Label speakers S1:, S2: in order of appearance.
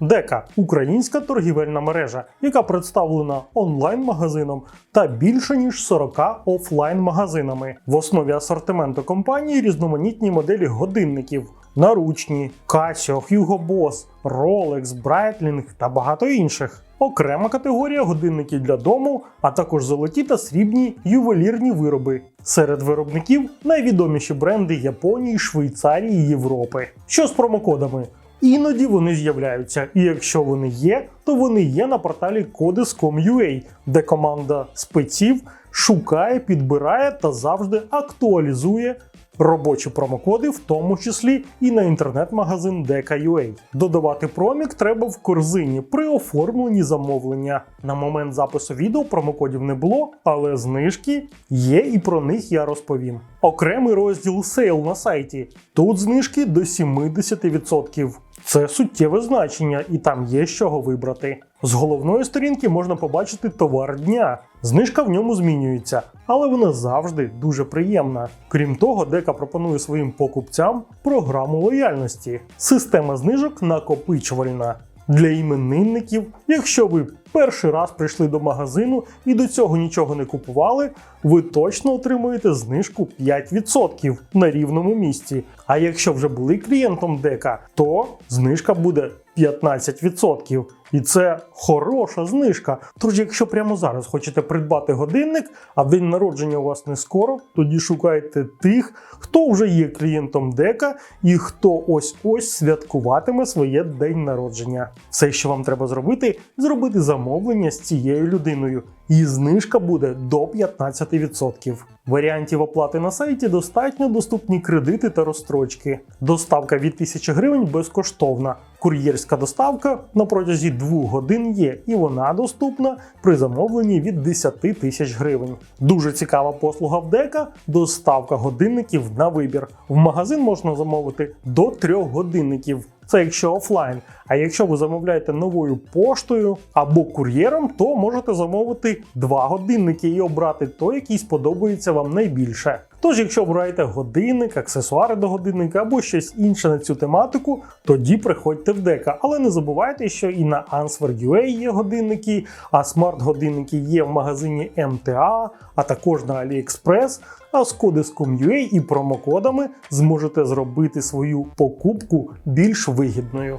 S1: Дека українська торгівельна мережа, яка представлена онлайн-магазином та більше ніж 40 офлайн-магазинами. В основі асортименту компанії різноманітні моделі годинників, наручні, Casio, Hugo Boss, Rolex, Breitling та багато інших. Окрема категорія годинників для дому, а також золоті та срібні ювелірні вироби. Серед виробників найвідоміші бренди Японії, Швейцарії Європи. Що з промокодами? Іноді вони з'являються, і якщо вони є, то вони є на порталі Codes.com.ua, де команда спеців шукає, підбирає та завжди актуалізує робочі промокоди, в тому числі і на інтернет-магазин Deka.ua. Додавати промік треба в корзині при оформленні замовлення. На момент запису відео промокодів не було, але знижки є і про них я розповім. Окремий розділ сейл на сайті. Тут знижки до 70%. Це суттєве значення, і там є з чого вибрати. З головної сторінки можна побачити товар дня. Знижка в ньому змінюється, але вона завжди дуже приємна. Крім того, дека пропонує своїм покупцям програму лояльності. Система знижок накопичувальна. Для іменинників, якщо ви перший раз прийшли до магазину і до цього нічого не купували, ви точно отримуєте знижку 5% на рівному місці. А якщо вже були клієнтом дека, то знижка буде 15%. І це хороша знижка. Тож, якщо прямо зараз хочете придбати годинник, а день народження у вас не скоро, тоді шукайте тих, хто вже є клієнтом дека і хто ось ось святкуватиме своє день народження. Все, що вам треба зробити, зробити замовлення з цією людиною. І знижка буде до 15%. Варіантів оплати на сайті достатньо доступні кредити та розстрочки. Доставка від 1000 гривень безкоштовна. Кур'єрська доставка на протязі 2 годин є, і вона доступна при замовленні від 10 тисяч гривень. Дуже цікава послуга в дека доставка годинників на вибір. В магазин можна замовити до 3 годинників. Це якщо офлайн. А якщо ви замовляєте новою поштою або кур'єром, то можете замовити два годинники і обрати той, який сподобається вам найбільше. Тож, якщо обираєте годинник, аксесуари до годинника або щось інше на цю тематику, тоді приходьте в дека. Але не забувайте, що і на Answer.ua є годинники, а смарт-годинники є в магазині MTA, а також на AliExpress. А з Codes.com.ua і промокодами зможете зробити свою покупку більш вигідною.